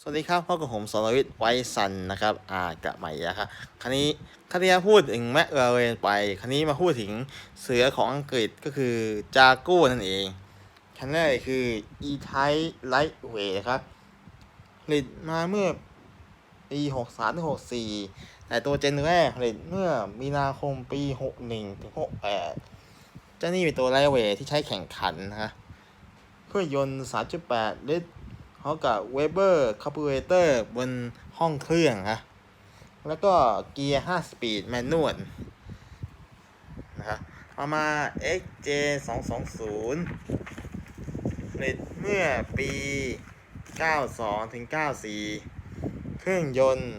สวัสดีครับพ่อกับผมสรวิทย์ไวซันนะครับอ่ากับใหม่แล้วครับคราวนี้คราวนี้พูดถึงแมคลาเรนไปคราวนี้มาพูดถึงเสือของอังกฤษก็คือจากูนั่นเองคันแรกคือ e type lightweight ครับผลิตมาเมื่อปี63ถึง64 แต่ตัวเจนแรกผลิตเมื่อมีนาคมปี 61ถึง68เจ้านี่เป็นตัวไลท์เวทที่ใช้แข่งขันนะฮะเครื่องยนต์ 3.8 ลิตร พร้อมกับเวเบอร์คาร์บูเรเตอร์บนห้องเครื่องฮะแล้วก็เกียร์5สปีดแมนนวลนะครับเอามา XJ 2 2 0ผลิตเมื่อปี 92ถึง94 เครื่องยนต์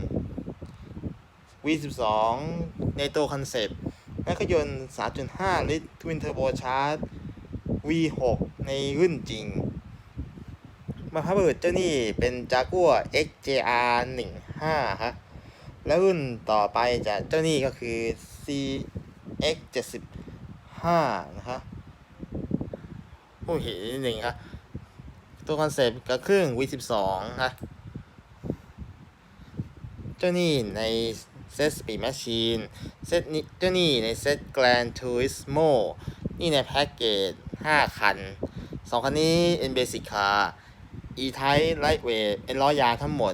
V12 ในตัวคอนเซปต์และเครื่องยนต์ 3.5 ลิตร ทวินเทอร์โบชาร์จ V6 ในรุ่นจริง มาพาบุรุษเจ้านี่เป็นจากัว XJR 15ครับแล้วรุ่นต่อไปจากเจ้านี่ก็คือ CX 75นะครับผู้เห็นนิดหนึ่งครับตัวคอนเซปต์กับเครื่อง V12 ครับเจ้านี่ในเซต Speed Machine เซตนี้เจ้านี่ในเซต Grand Turismo นี่ในแพ็กเกจ 5 คัน 2 คันนี้เอนเบสิกา N Basic Car E-Type Lightweight เป็นล้อยาทั้งหมด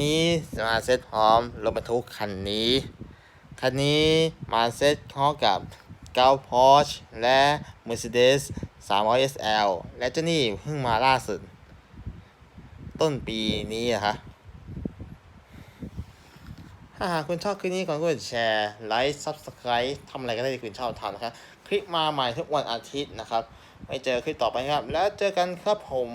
นี้มาเซ็ตพร้อมรถบรรทุกคันนี้ คันนี้มาเซ็ตพร้อมกับเกา Porsche และ Mercedes 300 SL และเจ้านี่เพิ่งมาล่าสุด ต้นปีนี้อะฮะถ้าหากคุณชอบคลิปนี้ก่อนกดแชร์ไลค์ Subscribe ทำอะไรก็ได้ที่คุณชอบทำนะครับ คลิปมาใหม่ทุกวันอาทิตย์นะครับไว้เจอคลิปต่อไปครับ แล้วเจอกันครับผม